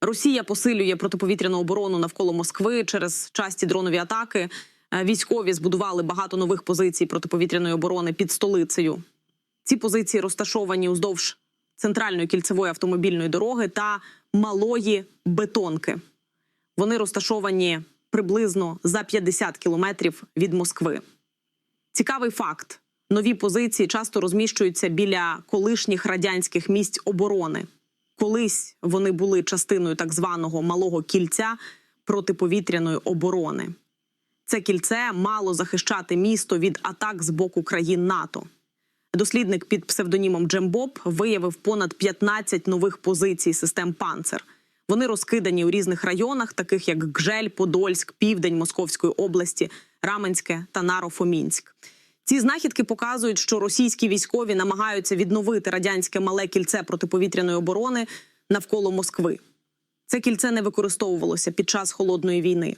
Росія посилює протиповітряну оборону навколо Москви через часті дронові атаки. Е, Військові збудували багато нових позицій протиповітряної оборони під столицею. Ці позиції розташовані уздовж центральної кільцевої автомобільної дороги та малої бетонки. Вони розташовані приблизно за 50 кілометрів від Москви. Цікавий факт: нові позиції часто розміщуються біля колишніх радянських місць оборони. Колись вони були частиною так званого малого кільця протиповітряної оборони. Це кільце мало захищати місто від атак з боку країн НАТО. Дослідник під псевдонімом Джембоб виявив понад 15 нових позицій систем «Панцер». Вони розкидані у різних районах, таких як Гжель, Подольськ, Південь Московської області, Раменське та Нарофомінськ. Ці знахідки показують, що російські військові намагаються відновити радянське мале кільце протиповітряної оборони навколо Москви. Це кільце не використовувалося під час холодної війни.